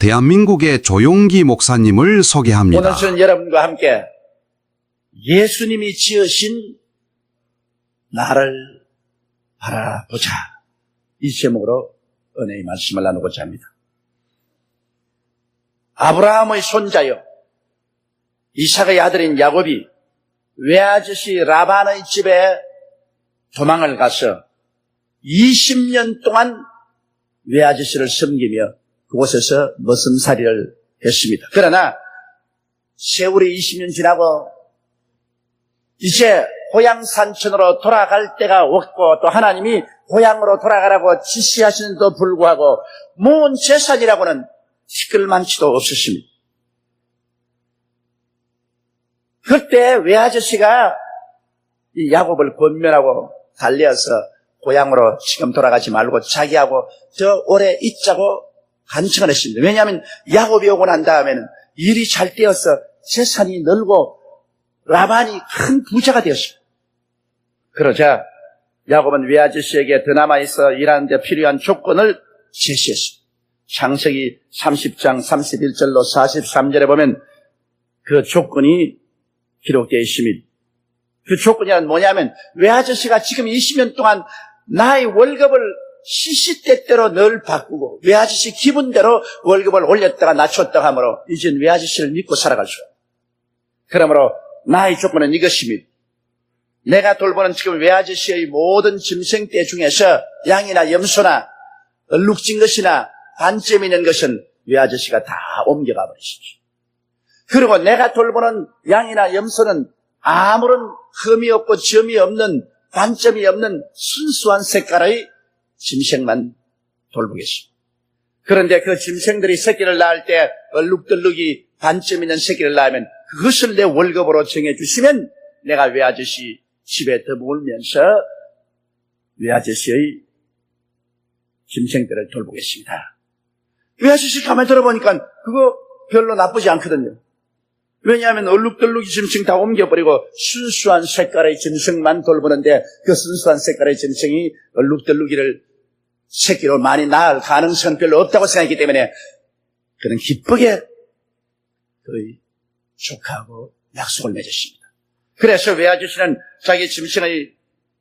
대한민국의 조용기 목사님을 소개합니다. 오늘 저는 여러분과 함께 예수님이 지으신 나를 바라보자. 이 제목으로 은혜의 말씀을 나누고자 합니다. 아브라함의 손자요. 이삭의 아들인 야곱이 외아저씨 라반의 집에 도망을 가서 20년 동안 외아저씨를 섬기며 그곳에서 머슴살이를 했습니다. 그러나 세월이 20년 지나고 이제 고향 산천으로 돌아갈 때가 왔고 또 하나님이 고향으로 돌아가라고 지시하시는데도 불구하고 모은 재산이라고는 티끌만치도 없었습니다. 그때 외아저씨가 이 야곱을 권면하고 달려서 고향으로 지금 돌아가지 말고 자기하고 저 오래 있자고 간청을 했습니다. 왜냐하면 야곱이 오고 난 다음에는 일이 잘 되어서 재산이 늘고 라반이 큰 부자가 되었습니다. 그러자 야곱은 외아저씨에게 더 남아있어 일하는 데 필요한 조건을 제시했습니다. 창세기 30장 31절로 43절에 보면 그 조건이 기록되어 있습니다. 그 조건이 뭐냐면 외아저씨가 지금 20년 동안 나의 월급을 시시때때로 늘 바꾸고 외아저씨 기분대로 월급을 올렸다가 낮췄다가 하므로 이젠 외아저씨를 믿고 살아갈 수. 그러므로 나의 조건은 이것입니다. 내가 돌보는 지금 외아저씨의 모든 짐승떼 중에서 양이나 염소나 얼룩진 것이나 반점 있는 것은 외아저씨가 다 옮겨가 버리십시오. 그리고 내가 돌보는 양이나 염소는 아무런 흠이 없고 점이 없는 반점이 없는 순수한 색깔의 짐승만 돌보겠습니다. 그런데 그 짐승들이 새끼를 낳을 때 얼룩덜룩이 반점 있는 새끼를 낳으면 그것을 내 월급으로 정해주시면 내가 외아저씨 집에 더물면서 외아저씨의 짐승들을 돌보겠습니다. 외아저씨 가만히 들어보니까 그거 별로 나쁘지 않거든요. 왜냐하면 얼룩덜룩이 짐승 다 옮겨버리고 순수한 색깔의 짐승만 돌보는데 그 순수한 색깔의 짐승이 얼룩덜룩이를 새끼로 많이 낳을 가능성은 별로 없다고 생각했기 때문에 그는 기쁘게 그의 조카하고 약속을 맺었습니다. 그래서 외아저씨는 자기 짐승의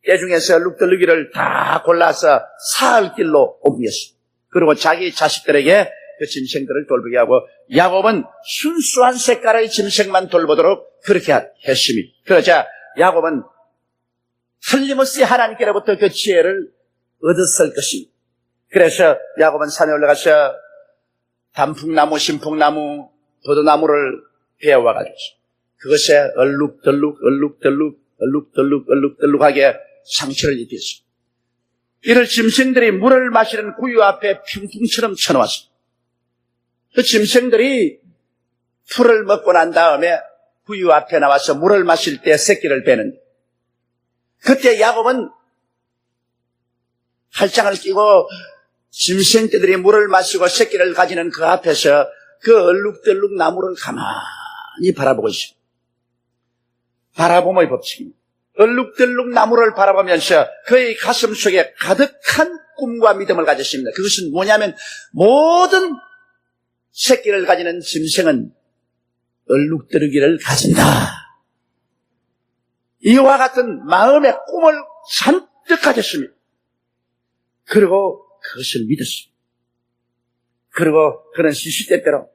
떼 중에서 얼룩덜룩이를 다 골라서 사흘 길로 옮겼습니다. 그리고 자기 자식들에게 그 짐승들을 돌보게 하고 야곱은 순수한 색깔의 짐승만 돌보도록 그렇게 했습니다. 그러자 야곱은 틀림없이 하나님께로부터 그 지혜를 얻었을 것입니다. 그래서 야곱은 산에 올라가서 단풍나무, 신풍나무, 도도나무를 베어와가지고 그것에 얼룩덜룩, 얼룩덜룩, 얼룩덜룩, 얼룩덜룩하게 상처를 입혔습니다. 이를 짐승들이 물을 마시는 구유 앞에 평풍처럼 쳐놓았습니다. 그 짐승들이 풀을 먹고 난 다음에 구유 앞에 나와서 물을 마실 때 새끼를 빼는 그때 야곱은 팔짱을 끼고 짐승떼들이 물을 마시고 새끼를 가지는 그 앞에서 그 얼룩덜룩 나무를 가만히 바라보고 있습니다. 바라봄의 법칙입니다. 얼룩덜룩 나무를 바라보면서 그의 가슴 속에 가득한 꿈과 믿음을 가졌습니다. 그것은 뭐냐면 모든 새끼를 가지는 짐승은 얼룩덜룩이를 가진다. 이와 같은 마음의 꿈을 잔뜩 가졌습니다. 그리고 그것을 믿었습니다. 그리고 그는 시시때때로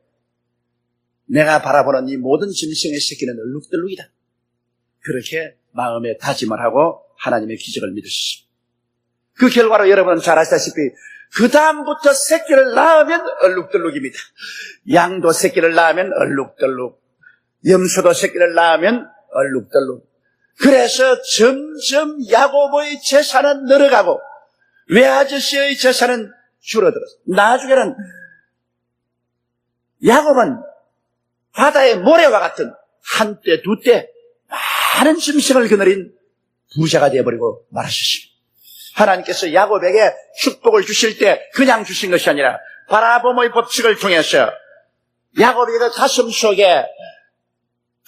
내가 바라보는 이 모든 짐승의 새끼는 얼룩덜룩이다. 그렇게 마음에 다짐을 하고 하나님의 기적을 믿으셨습니다. 그 결과로 여러분은 잘 아시다시피 그 다음부터 새끼를 낳으면 얼룩덜룩입니다. 양도 새끼를 낳으면 얼룩덜룩, 염소도 새끼를 낳으면 얼룩덜룩. 그래서 점점 야곱의 재산은 늘어가고 외아저씨의 재산은 줄어들었어요. 나중에는 야곱은 바다의 모래와 같은 한때 두때 많은 짐승을 거느린 부자가 되어버리고 말하셨습니다. 하나님께서 야곱에게 축복을 주실 때 그냥 주신 것이 아니라 바라봄의 법칙을 통해서 야곱의 그 가슴 속에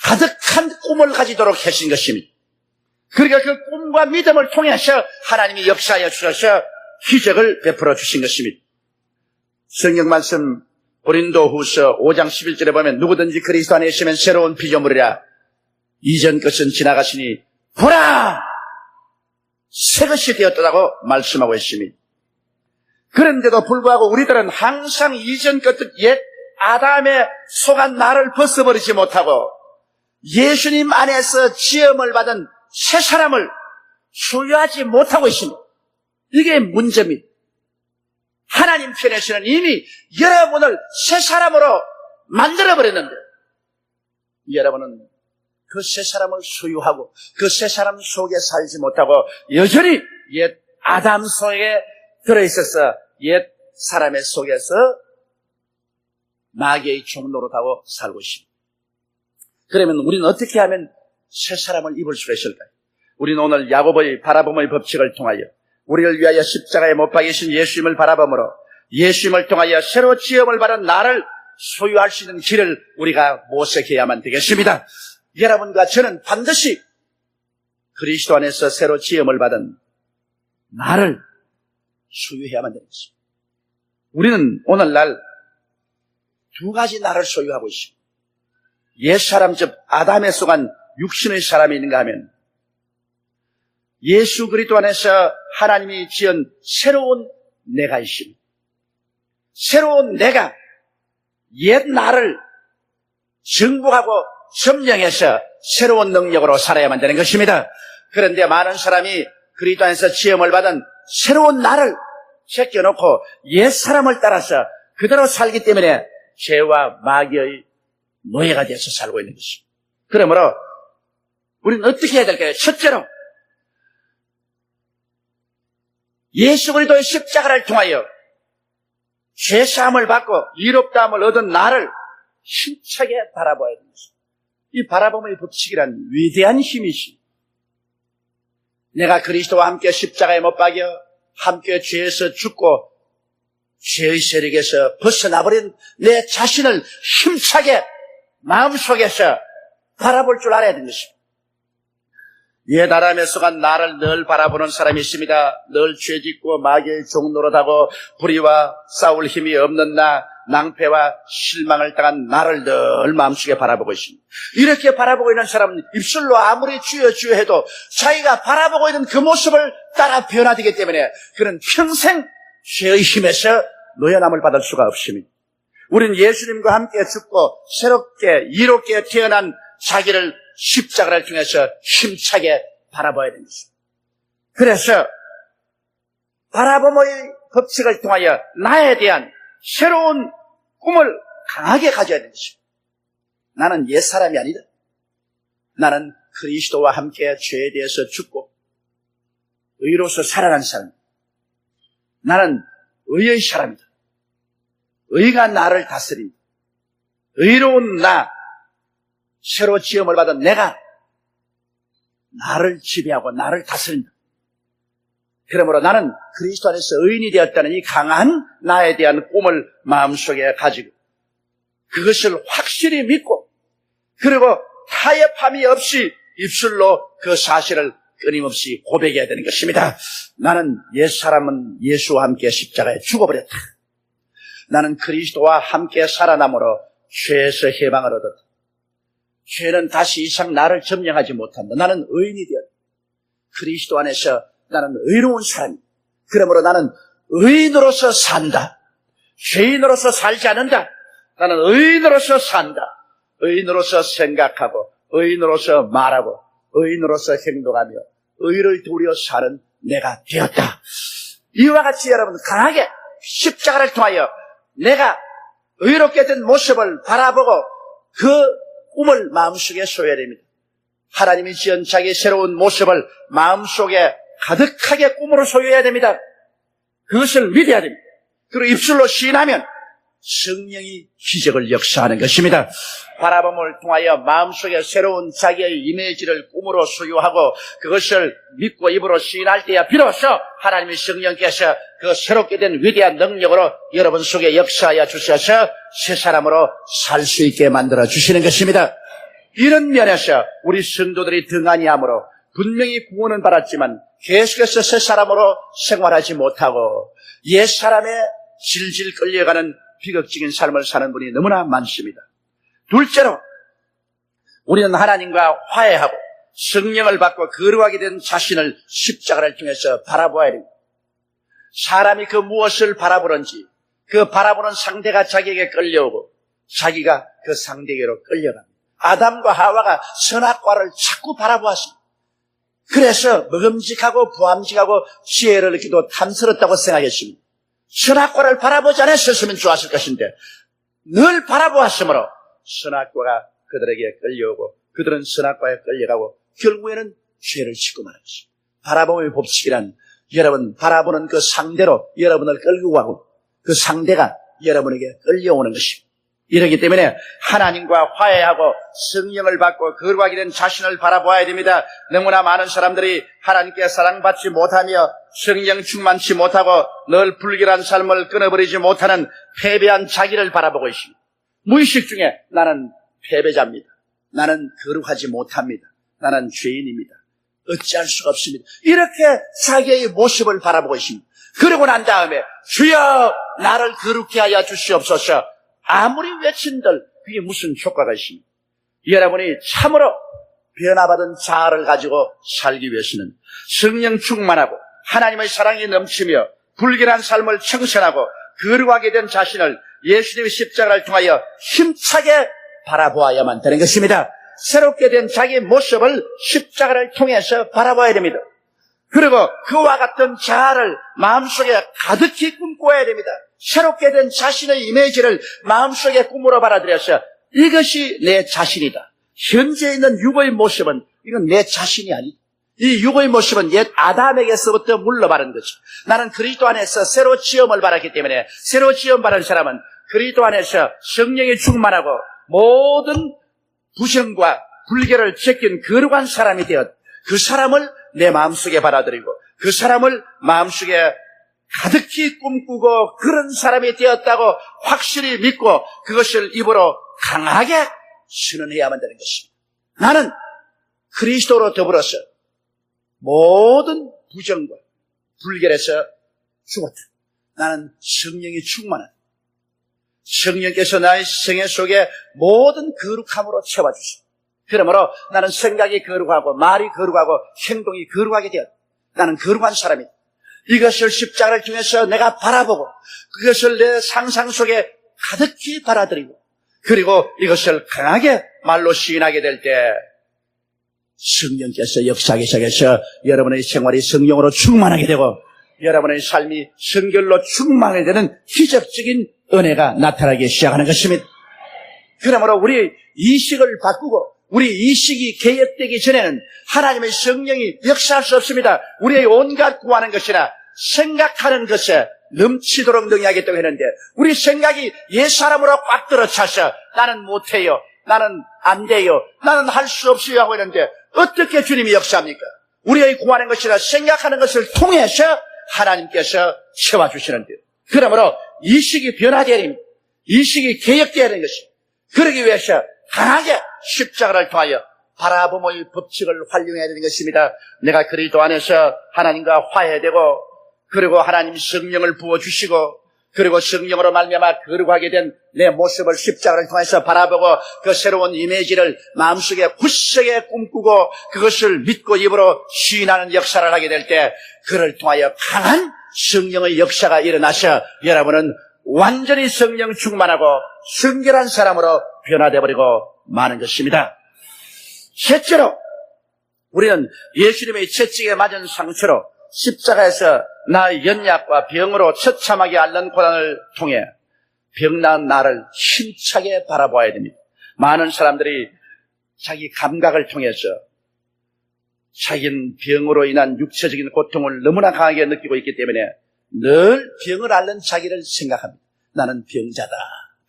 가득한 꿈을 가지도록 하신 것입니다. 그러니까 그 꿈과 믿음을 통해서 하나님이 역사하여 주셔서 기적을 베풀어 주신 것입니다. 성경 말씀 고린도 후서 5장 11절에 보면 누구든지 그리스도 안에 있으면 새로운 피조물이라. 이전 것은 지나가시니 보라! 새 것이 되었다고 말씀하고 있습니다. 그런데도 불구하고 우리들은 항상 이전 것들 옛 아담의 속한 나를 벗어버리지 못하고 예수님 안에서 지음을 받은 새 사람을 소유하지 못하고 있습니다. 이게 문제입니다. 하나님 편에서는 이미 여러분을 새 사람으로 만들어버렸는데 여러분은 그 새 사람을 소유하고 그 새 사람 속에 살지 못하고 여전히 옛 아담 속에 들어있어서 옛 사람의 속에서 마귀의 종노릇하고 살고 있습니다. 그러면 우리는 어떻게 하면 새 사람을 입을 수가 있을까요? 우리는 오늘 야곱의 바라봄의 법칙을 통하여 우리를 위하여 십자가에 못 박이신 예수님을 바라봄으로 예수님을 통하여 새로 지음을 받은 나를 소유할 수 있는 길을 우리가 모색해야만 되겠습니다. 여러분과 저는 반드시 그리스도 안에서 새로 지음을 받은 나를 소유해야만 되는 것입니다. 우리는 오늘날 두 가지 나를 소유하고 있습니다. 옛사람, 즉 아담에 속한 육신의 사람이 있는가 하면 예수 그리스도 안에서 하나님이 지은 새로운 내가 있습니다. 새로운 내가 옛 나를 정복하고 점령해서 새로운 능력으로 살아야만 되는 것입니다. 그런데 많은 사람이 그리스도 안에서 지음을 받은 새로운 나를 제껴놓고 옛 사람을 따라서 그대로 살기 때문에 죄와 마귀의 노예가 돼서 살고 있는 것입니다. 그러므로 우리는 어떻게 해야 될까요? 첫째로 예수 그리스도의 십자가를 통하여 죄 사함을 받고 이롭다함을 얻은 나를 힘차게 바라봐야 됩니다. 이 바라봄의 법칙이란 위대한 힘이시. 내가 그리스도와 함께 십자가에 못 박여 함께 죄에서 죽고 죄의 세력에서 벗어나버린 내 자신을 힘차게 마음속에서 바라볼 줄 알아야 되는 것입니다. 옛 아람에 속한 나를 늘 바라보는 사람이 있습니다. 늘 죄짓고 마귀의 종노릇하고 불의와 싸울 힘이 없는 나, 낭패와 실망을 당한 나를 늘 마음속에 바라보고 있습니다. 이렇게 바라보고 있는 사람은 입술로 아무리 주여 주여 해도 자기가 바라보고 있는 그 모습을 따라 변화되기 때문에 그는 평생 죄의 힘에서 노연함을 받을 수가 없습니다. 우리는 예수님과 함께 죽고 새롭게 이롭게 태어난 자기를 십자가를 통해서 힘차게 바라봐야 됩니다. 그래서 바라봄의 법칙을 통하여 나에 대한 새로운 꿈을 강하게 가져야 되는 것입니다. 나는 옛 사람이 아니다. 나는 그리스도와 함께 죄에 대해서 죽고 의로서 살아난 사람. 나는 의의 사람이다. 의가 나를 다스립니다. 의로운 나, 새로 지음을 받은 내가 나를 지배하고 나를 다스린다. 그러므로 나는 그리스도 안에서 의인이 되었다는 이 강한 나에 대한 꿈을 마음속에 가지고 그것을 확실히 믿고 그리고 타협함이 없이 입술로 그 사실을 끊임없이 고백해야 되는 것입니다. 나는 옛 사람은 예수와 함께 십자가에 죽어버렸다. 나는 그리스도와 함께 살아남으로 죄에서 해방을 얻었다. 죄는 다시 이상 나를 점령하지 못한다. 나는 의인이 되었다. 그리스도 안에서 나는 의로운 사람이다. 그러므로 나는 의인으로서 산다. 죄인으로서 살지 않는다. 나는 의인으로서 산다. 의인으로서 생각하고, 의인으로서 말하고, 의인으로서 행동하며, 의를 도려 사는 내가 되었다. 이와 같이 여러분 강하게 십자가를 통하여 내가 의롭게 된 모습을 바라보고 그 꿈을 마음속에 소해야 됩니다. 하나님이 지은 자기 새로운 모습을 마음속에 가득하게 꿈으로 소유해야 됩니다. 그것을 믿어야 됩니다. 그리고 입술로 시인하면 성령이 기적을 역사하는 것입니다. 바라봄을 통하여 마음속에 새로운 자기의 이미지를 꿈으로 소유하고 그것을 믿고 입으로 시인할 때야 비로소 하나님의 성령께서 그 새롭게 된 위대한 능력으로 여러분 속에 역사하여 주셔서 새 사람으로 살 수 있게 만들어 주시는 것입니다. 이런 면에서 우리 성도들이 등한히 함으로 분명히 구원은 받았지만 계속해서 새 사람으로 생활하지 못하고 옛 사람의 질질 끌려가는 비극적인 삶을 사는 분이 너무나 많습니다. 둘째로 우리는 하나님과 화해하고 성령을 받고 거룩하게 된 자신을 십자가를 통해서 바라보아야 됩니다. 사람이 그 무엇을 바라보는지 그 바라보는 상대가 자기에게 끌려오고 자기가 그 상대에게로 끌려갑니다. 아담과 하와가 선악과를 자꾸 바라보았습니다. 그래서 먹음직하고 부함직하고 지혜를 느끼도 탐스럽다고 생각했습니다. 선악과를 바라보지 않았었으면 좋았을 것인데 늘 바라보았으므로 선악과가 그들에게 끌려오고 그들은 선악과에 끌려가고 결국에는 죄를 짓고 말았습니다. 바라봄의 법칙이란 여러분 바라보는 그 상대로 여러분을 끌고 가고 그 상대가 여러분에게 끌려오는 것입니다. 이렇기 때문에 하나님과 화해하고 성령을 받고 거룩하게 된 자신을 바라보아야 됩니다. 너무나 많은 사람들이 하나님께 사랑받지 못하며 성령 충만치 못하고 늘 불결한 삶을 끊어버리지 못하는 패배한 자기를 바라보고 있습니다. 무의식 중에 나는 패배자입니다. 나는 거룩하지 못합니다. 나는 죄인입니다. 어찌할 수가 없습니다. 이렇게 자기의 모습을 바라보고 있습니다. 그러고 난 다음에 주여 나를 거룩히 하여 주시옵소서 아무리 외친들 그게 무슨 효과가 있습니까? 여러분이 참으로 변화받은 자아를 가지고 살기 위해서는 성령 충만하고 하나님의 사랑이 넘치며 불길한 삶을 청산하고 거룩하게 된 자신을 예수님의 십자가를 통하여 힘차게 바라보아야만 되는 것입니다. 새롭게 된 자기 모습을 십자가를 통해서 바라봐야 됩니다. 그리고 그와 같은 자아를 마음속에 가득히 꿈꿔야 됩니다. 새롭게 된 자신의 이미지를 마음속에 꿈으로 받아들여서 이것이 내 자신이다. 현재 있는 육의 모습은 이건 내 자신이 아니다. 이 육의 모습은 옛 아담에게서부터 물러바른 것이. 나는 그리스도 안에서 새로 지음을 받았기 때문에 새로 지음 받은 사람은 그리스도 안에서 성령이 충만하고 모든 부정과 불결을 제낀 거룩한 사람이 되었. 그 사람을 내 마음속에 받아들이고 그 사람을 마음속에 가득히 꿈꾸고 그런 사람이 되었다고 확실히 믿고 그것을 입으로 강하게 선언해야만 되는 것입니다. 나는 그리스도로 더불어서 모든 부정과 불결에서 죽었다. 나는 성령이 충만한 성령께서 나의 생애 속에 모든 거룩함으로 채워주시고 그러므로 나는 생각이 거룩하고 말이 거룩하고 행동이 거룩하게 되었다. 나는 거룩한 사람이다. 이것을 십자가를 통해서 내가 바라보고 그것을 내 상상 속에 가득히 받아들이고 그리고 이것을 강하게 말로 시인하게 될 때 성령께서 역사하기 시작해서 여러분의 생활이 성령으로 충만하게 되고 여러분의 삶이 성결로 충만하게 되는 기적적인 은혜가 나타나기 시작하는 것입니다. 그러므로 우리 이식을 바꾸고 우리 이식이 개혁되기 전에는 하나님의 성령이 역사할 수 없습니다. 우리의 온갖 구하는 것이나 생각하는 것에 넘치도록 능하겠다고 했는데 우리 생각이 옛 사람으로 꽉 들어차서 나는 못해요. 나는 안 돼요. 나는 할 수 없어요 하고 있는데 어떻게 주님이 역사합니까? 우리의 구하는 것이나 생각하는 것을 통해서 하나님께서 채워주시는데 그러므로 이식이 변화되어야 됩니다. 이식이 개혁되어야 되는 것입니다. 그러기 위해서 강하게 십자가를 통하여 바라봄의 법칙을 활용해야 되는 것입니다. 내가 그리스도 안에서 하나님과 화해되고 그리고 하나님 성령을 부어주시고 그리고 성령으로 말미암아 거룩하게 된 내 모습을 십자가를 통해서 바라보고 그 새로운 이미지를 마음속에 굳세게 꿈꾸고 그것을 믿고 입으로 시인하는 역사를 하게 될 때 그를 통하여 강한 성령의 역사가 일어나셔 여러분은 완전히 성령 충만하고 성결한 사람으로 변화되어 버리고 마는 것입니다. 셋째로 우리는 예수님의 채찍에 맞은 상처로 십자가에서 나의 연약과 병으로 처참하게 앓는 고난을 통해 병난 나를 힘차게 바라봐야 됩니다. 많은 사람들이 자기 감각을 통해서 자기는 병으로 인한 육체적인 고통을 너무나 강하게 느끼고 있기 때문에 늘 병을 앓는 자기를 생각합니다. 나는 병자다.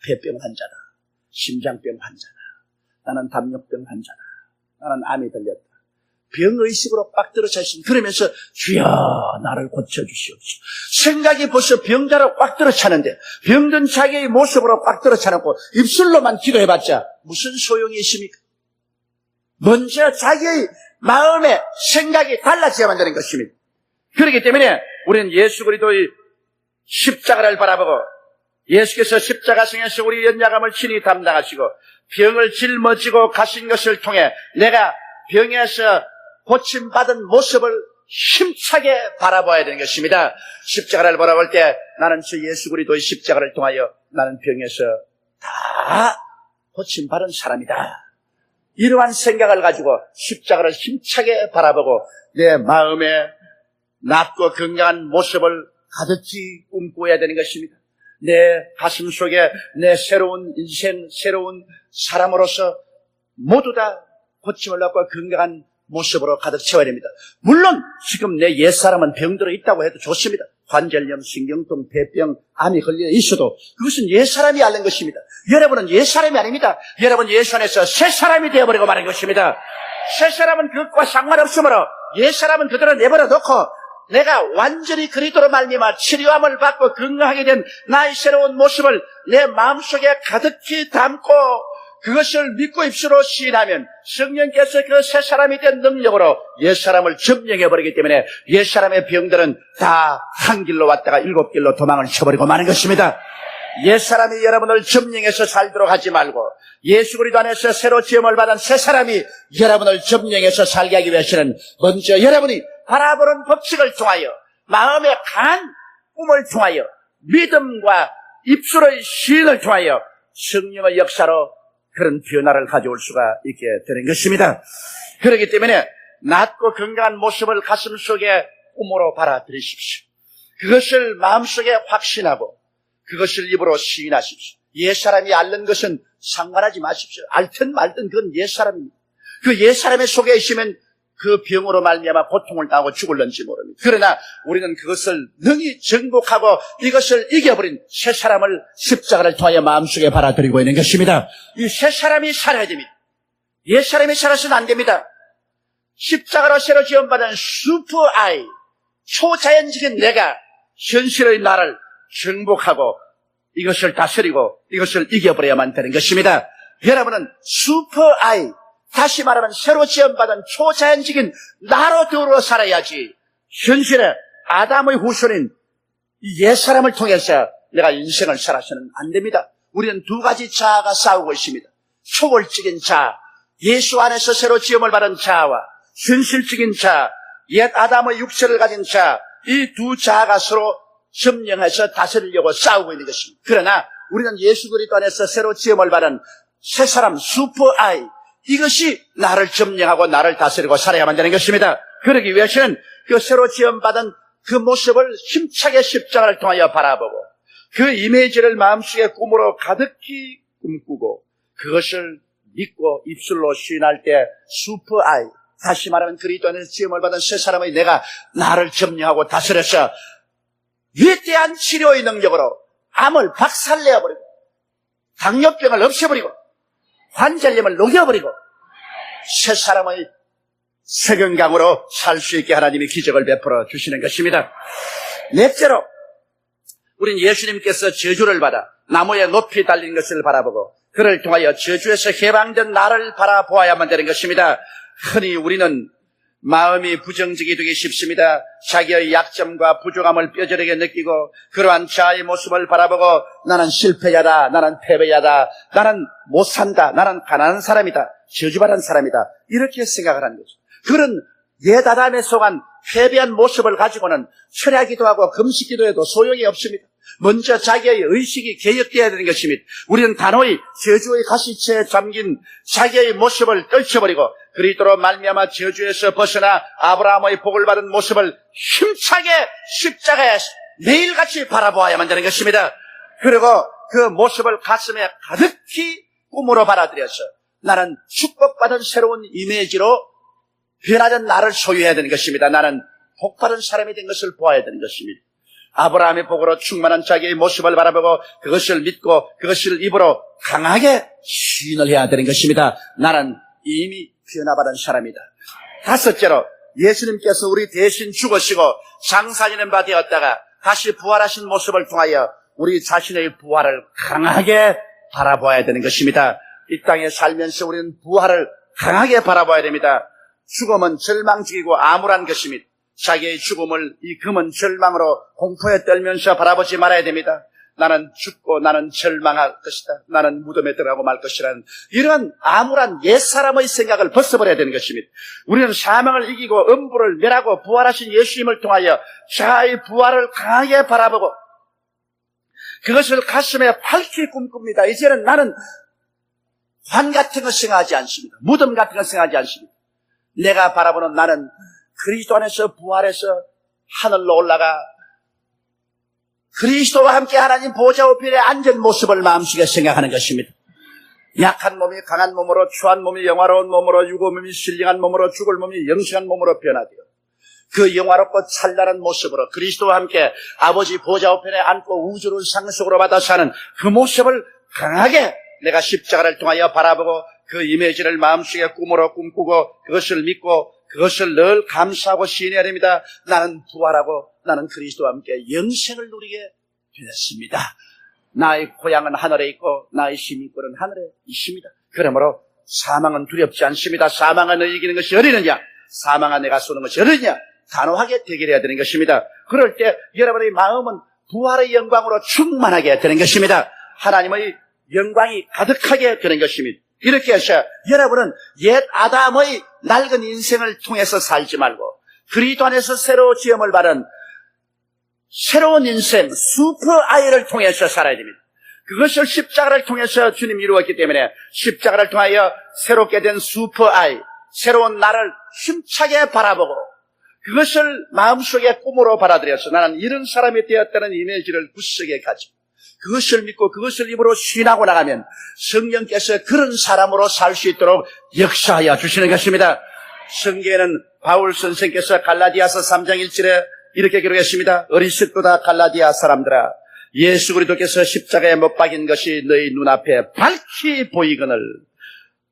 폐병 환자다. 심장병 환자다. 나는 담력병 환자다. 나는 암이 들렸다. 병의식으로 빡 들어차 있습니다. 그러면서 주여 나를 고쳐주시옵소서. 생각이 벌써 병자로 꽉 들어 차는데 병든 자기의 모습으로 꽉 들어 차놓고 입술로만 기도해봤자 무슨 소용이 있습니까? 먼저 자기의 마음의 생각이 달라져야만 되는 것입니다. 그렇기 때문에 우리는 예수 그리스도의 십자가를 바라보고 예수께서 십자가성에서 우리 연약함을 친히 담당하시고 병을 짊어지고 가신 것을 통해 내가 병에서 고침받은 모습을 힘차게 바라봐야 되는 것입니다. 십자가를 바라볼 때 나는 저 예수 그리스도의 십자가를 통하여 나는 병에서 다 고침받은 사람이다. 이러한 생각을 가지고 십자가를 힘차게 바라보고 내 마음에 낫고 건강한 모습을 가득히 꿈꿔야 되는 것입니다. 내 가슴 속에 내 새로운 인생, 새로운 사람으로서 모두 다 고침을 받고 건강한 모습으로 가득 채워야 됩니다. 물론 지금 내 옛사람은 병들어 있다고 해도 좋습니다. 관절염, 신경통, 폐병, 암이 걸려 있어도 그것은 옛사람이 앓는 것입니다. 여러분은 옛사람이 아닙니다. 여러분 예수 안에서 새사람이 되어버리고 마는 것입니다. 새사람은 그것과 상관없으므로 옛사람은 그대로 내버려 놓고 내가 완전히 그리스도로 말미암아 치료함을 받고 건강하게 된 나의 새로운 모습을 내 마음속에 가득히 담고 그것을 믿고 입술로 시인하면 성령께서 그 새 사람이 된 능력으로 옛 사람을 점령해 버리기 때문에 옛 사람의 병들은 다 한 길로 왔다가 일곱 길로 도망을 쳐버리고 마는 것입니다. 옛 사람이 여러분을 점령해서 살도록 하지 말고 예수 그리스도 안에서 새로 지음을 받은 새 사람이 여러분을 점령해서 살게 하기 위해서는 먼저 여러분이 바라보는 법칙을 통하여 마음의 강한 꿈을 통하여 믿음과 입술의 시인을 통하여 성령의 역사로 그런 변화를 가져올 수가 있게 되는 것입니다. 그렇기 때문에 낫고 건강한 모습을 가슴 속에 꿈으로 받아들이십시오. 그것을 마음속에 확신하고 그것을 입으로 시인하십시오. 옛사람이 앓는 것은 상관하지 마십시오. 앓든 말든 그건 옛사람입니다. 그 옛사람의 속에 있으면 그 병으로 말미암아 고통을 당하고 죽을는지 모릅니다. 그러나 우리는 그것을 능히 정복하고 이것을 이겨버린 새 사람을 십자가를 통하여 마음속에 받아들이고 있는 것입니다. 이새 사람이 살아야 됩니다. 옛 사람이 살아서는 안 됩니다. 십자가로 새로 지원받은 슈퍼 아이, 초자연적인 내가 현실의 나를 정복하고 이것을 다스리고 이것을 이겨버려야만 되는 것입니다. 여러분은 슈퍼 아이, 다시 말하면 새로 지원받은 초자연적인 나로 더불어 살아야지 현실의 아담의 후손인 이 옛사람을 통해서 내가 인생을 살아서는 안 됩니다. 우리는 두 가지 자아가 싸우고 있습니다. 초월적인 자아, 예수 안에서 새로 지음을 받은 자아와 현실적인 자아, 옛 아담의 육체를 가진 자아, 이 두 자아가 서로 점령해서 다스리려고 싸우고 있는 것입니다. 그러나 우리는 예수 그리스도 안에서 새로 지음을 받은 새 사람 슈퍼 아이, 이것이 나를 점령하고 나를 다스리고 살아야만 되는 것입니다. 그러기 위해서는 그 새로 지음받은 그 모습을 힘차게 십자가를 통하여 바라보고 그 이미지를 마음속에 꿈으로 가득히 꿈꾸고 그것을 믿고 입술로 시인할 때 슈퍼 아이 다시 말하면 그리스도 안에서 지음을 받은 새 사람의 내가 나를 점령하고 다스려서 위대한 치료의 능력으로 암을 박살내어버리고 당뇨병을 없애버리고 관절염을 녹여버리고 새 사람의 새 건강으로 살 수 있게 하나님이 기적을 베풀어 주시는 것입니다. 넷째로 우린 예수님께서 저주를 받아 나무에 높이 달린 것을 바라보고 그를 통하여 저주에서 해방된 나를 바라보아야만 되는 것입니다. 흔히 우리는 마음이 부정적이 되기 쉽습니다. 자기의 약점과 부족함을 뼈저리게 느끼고 그러한 자아의 모습을 바라보고 나는 실패자다, 나는 패배자다, 나는 못 산다, 나는 가난한 사람이다, 저주받은 사람이다 이렇게 생각을 하는 거죠. 그런 예다담에 속한 패배한 모습을 가지고는 철야 기도 하고 금식 기도 해도 소용이 없습니다. 먼저 자기의 의식이 개혁되어야 되는 것입니다. 우리는 단호히 저주의 가시체에 잠긴 자기의 모습을 떨쳐버리고 그리스도로 말미암아 저주에서 벗어나 아브라함의 복을 받은 모습을 힘차게 십자가에 매일같이 바라보아야만 되는 것입니다. 그리고 그 모습을 가슴에 가득히 꿈으로 받아들여서 나는 축복받은 새로운 이미지로 변화된 나를 소유해야 되는 것입니다. 나는 복받은 사람이 된 것을 보아야 되는 것입니다. 아브라함의 복으로 충만한 자기의 모습을 바라보고 그것을 믿고 그것을 입으로 강하게 시인을 해야 되는 것입니다. 나는 이미 변화받은 사람이다. 다섯째로 예수님께서 우리 대신 죽으시고 장사되는 바 되었다가 다시 부활하신 모습을 통하여 우리 자신의 부활을 강하게 바라봐야 되는 것입니다. 이 땅에 살면서 우리는 부활을 강하게 바라봐야 됩니다. 죽음은 절망적이고 암울한 것입니다. 자기의 죽음을 이 금은 절망으로 공포에 떨면서 바라보지 말아야 됩니다. 나는 죽고 나는 절망할 것이다. 나는 무덤에 들어가고 말 것이라는 이런 암울한 옛사람의 생각을 벗어버려야 되는 것입니다. 우리는 사망을 이기고 음부를 멸하고 부활하신 예수님을 통하여 자의 부활을 강하게 바라보고 그것을 가슴에 밝히 꿈꿉니다. 이제는 나는 환 같은 거 생각하지 않습니다. 무덤 같은 거 생각하지 않습니다. 내가 바라보는 나는 그리스도 안에서 부활해서 하늘로 올라가 그리스도와 함께 하나님 보좌 우편에 앉은 모습을 마음속에 생각하는 것입니다. 약한 몸이 강한 몸으로 추한 몸이 영화로운 몸으로 유고 몸이 신령한 몸으로 죽을 몸이 영생한 몸으로 변화되어 그 영화롭고 찬란한 모습으로 그리스도와 함께 아버지 보좌 우편에 앉고 우주를 상속으로 받아 사는 그 모습을 강하게 내가 십자가를 통하여 바라보고 그 이미지를 마음속에 꿈으로 꿈꾸고 그것을 믿고 그것을 늘 감사하고 시인해야 됩니다. 나는 부활하고 나는 그리스도와 함께 영생을 누리게 되었습니다. 나의 고향은 하늘에 있고 나의 시민권은 하늘에 있습니다. 그러므로 사망은 두렵지 않습니다. 사망은 너 이기는 것이 어디느냐? 사망아 내가 쏘는 것이 어디냐? 단호하게 대결해야 되는 것입니다. 그럴 때 여러분의 마음은 부활의 영광으로 충만하게 되는 것입니다. 하나님의 영광이 가득하게 되는 것입니다. 이렇게 해서 여러분은 옛 아담의 낡은 인생을 통해서 살지 말고 그리스도 안에서 새로 지음을 받은 새로운 인생, 슈퍼 아이를 통해서 살아야 됩니다. 그것을 십자가를 통해서 주님이 이루었기 때문에 십자가를 통하여 새롭게 된 슈퍼 아이, 새로운 나를 힘차게 바라보고 그것을 마음속에 꿈으로 받아들여서 나는 이런 사람이 되었다는 이미지를 구석에 가지고 그것을 믿고 그것을 입으로 신하고 나가면 성령께서 그런 사람으로 살 수 있도록 역사하여 주시는 것입니다. 성경에는 바울 선생께서 갈라디아서 3장 1절에 이렇게 기록했습니다. 어리석도다 갈라디아 사람들아 예수 그리스도께서 십자가에 못 박인 것이 너희 눈앞에 밝히 보이거늘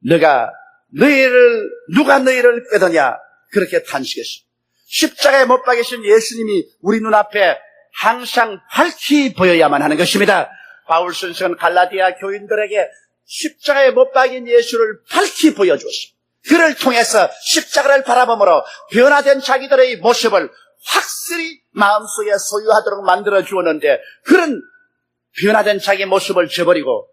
너가 너희를 누가 너희를 끄더냐 그렇게 탄식했습니다. 십자가에 못 박이신 예수님이 우리 눈앞에 항상 밝히 보여야만 하는 것입니다. 바울 선생은 갈라디아 교인들에게 십자가에 못 박인 예수를 밝히 보여주었습니다. 그를 통해서 십자가를 바라보므로 변화된 자기들의 모습을 확실히 마음속에 소유하도록 만들어 주었는데 그런 변화된 자기 모습을 저버리고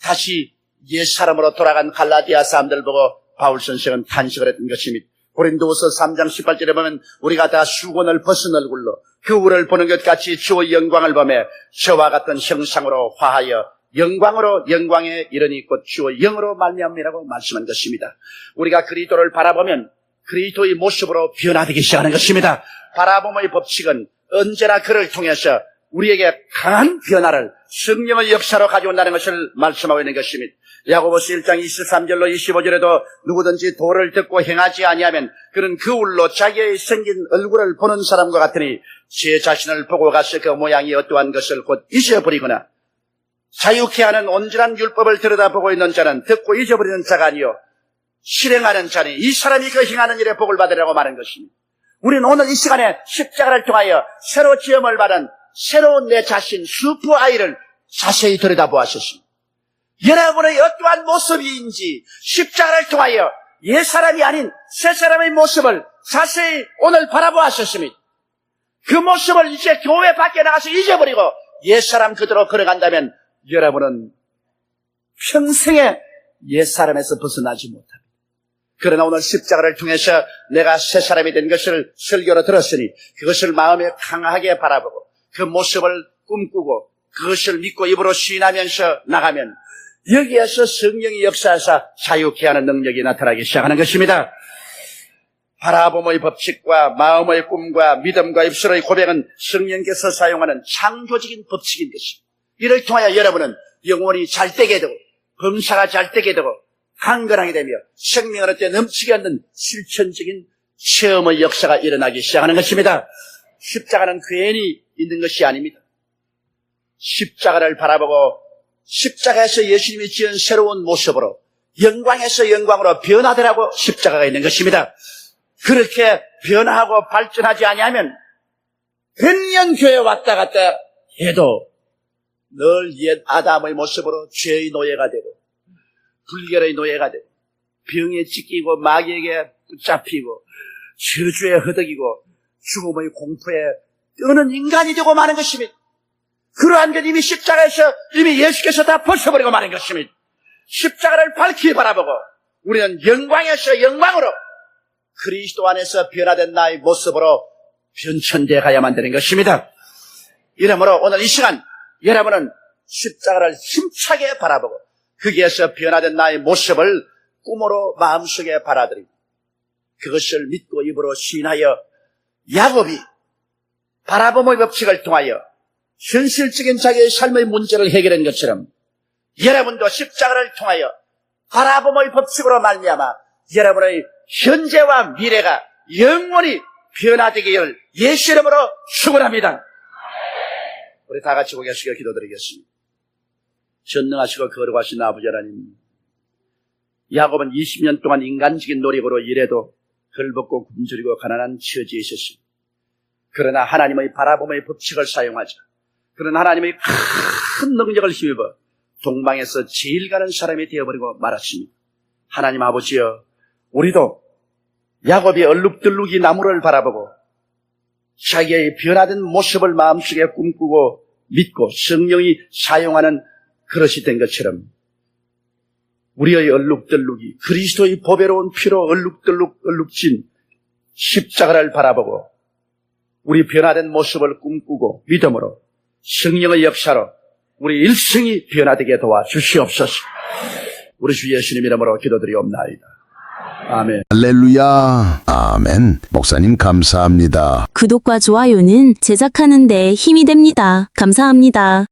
다시 옛 사람으로 돌아간 갈라디아 사람들 보고 바울 선생은 탄식을 했던 것입니다. 고린도후서 3장 18절에 보면 우리가 다 수건을 벗은 얼굴로 그 우를 보는 것 같이 주의 영광을 보며 저와 같은 형상으로 화하여 영광으로 영광에 이르니 곧 주의 영으로 말미암이라고 말씀한 것입니다. 우리가 그리스도를 바라보면 그리스도의 모습으로 변화되기 시작하는 것입니다. 바라봄의 법칙은 언제나 그를 통해서 우리에게 강한 변화를 성령의 역사로 가져온다는 것을 말씀하고 있는 것입니다. 야고보스 1장 23절로 25절에도 누구든지 도를 듣고 행하지 아니하면 그는 그 울로 자기의 생긴 얼굴을 보는 사람과 같으니 제 자신을 보고 가서 그 모양이 어떠한 것을 곧 잊어버리거나 자유케 하는 온전한 율법을 들여다보고 있는 자는 듣고 잊어버리는 자가 아니요 실행하는 자니 이 사람이 그 행하는 일에 복을 받으라고 말한 것입니다. 우리는 오늘 이 시간에 십자가를 통하여 새로 지음을 받은 새로운 내 자신 슈퍼 아이를 자세히 들여다보았습니다. 여러분의 어떠한 모습인지 십자가를 통하여 옛 사람이 아닌 새 사람의 모습을 자세히 오늘 바라보았습니다. 그 모습을 이제 교회 밖에 나가서 잊어버리고 옛 사람 그대로 걸어간다면 여러분은 평생에 옛 사람에서 벗어나지 못합니다. 그러나 오늘 십자가를 통해서 내가 새 사람이 된 것을 설교로 들었으니 그것을 마음에 강하게 바라보고 그 모습을 꿈꾸고 그것을 믿고 입으로 시인하면서 나가면 여기에서 성령이 역사하사 자유케 하는 능력이 나타나기 시작하는 것입니다. 바라봄의 법칙과 마음의 꿈과 믿음과 입술의 고백은 성령께서 사용하는 창조적인 법칙인 것입니다. 이를 통하여 여러분은 영혼이 잘 되게 되고 범사가 잘 되게 되고 강건하게 되며 생명을 얻때 넘치게 하는 실천적인 체험의 역사가 일어나기 시작하는 것입니다. 십자가는 괜히 있는 것이 아닙니다. 십자가를 바라보고 십자가에서 예수님이 지은 새로운 모습으로 영광에서 영광으로 변화되라고 십자가가 있는 것입니다. 그렇게 변화하고 발전하지 아니하면 몇년 교회 왔다 갔다 해도 늘 옛 아담의 모습으로 죄의 노예가 되고 불결의 노예가 되고 병에 찢기고 마귀에게 붙잡히고 저주에 허덕이고 죽음의 공포에 뜨는 인간이 되고 마는 것입니다. 그러한 것 이미 십자가에서 이미 예수께서 다 벗어버리고 말한 것입니다. 십자가를 밝히 바라보고 우리는 영광에서 영광으로 그리스도 안에서 변화된 나의 모습으로 변천되어 가야만 되는 것입니다. 이러므로 오늘 이 시간 여러분은 십자가를 힘차게 바라보고 거기에서 변화된 나의 모습을 꿈으로 마음속에 받아들이고 그것을 믿고 입으로 시인하여 야곱이 바라봄의 법칙을 통하여 현실적인 자기의 삶의 문제를 해결한 것처럼 여러분도 십자가를 통하여 바라봄의 법칙으로 말미암아 여러분의 현재와 미래가 영원히 변화되기를 예수 이름으로 축원합니다. 우리 다 같이 고개 숙여 기도드리겠습니다. 전능하시고 거룩하신 아버지 하나님 야곱은 20년 동안 인간적인 노력으로 일해도 헐벗고 굶주리고 가난한 처지에 있었습니다. 그러나 하나님의 바라봄의 법칙을 사용하자. 그런 하나님의 큰 능력을 힘입어 동방에서 제일 가는 사람이 되어버리고 말았습니다. 하나님 아버지여, 우리도 야곱이 얼룩덜룩이 나무를 바라보고 자기의 변화된 모습을 마음속에 꿈꾸고 믿고 성령이 사용하는 그릇이 된 것처럼 우리의 얼룩덜룩이 그리스도의 보배로운 피로 얼룩덜룩 얼룩진 십자가를 바라보고 우리 변화된 모습을 꿈꾸고 믿음으로 성령의 역사로 우리 일생이 변화되게 도와주시옵소서. 우리 주 예수님 이름으로 기도드리옵나이다. 아멘. 할렐루야. 아멘. 목사님 감사합니다. 구독과 좋아요는 제작하는 데 힘이 됩니다. 감사합니다.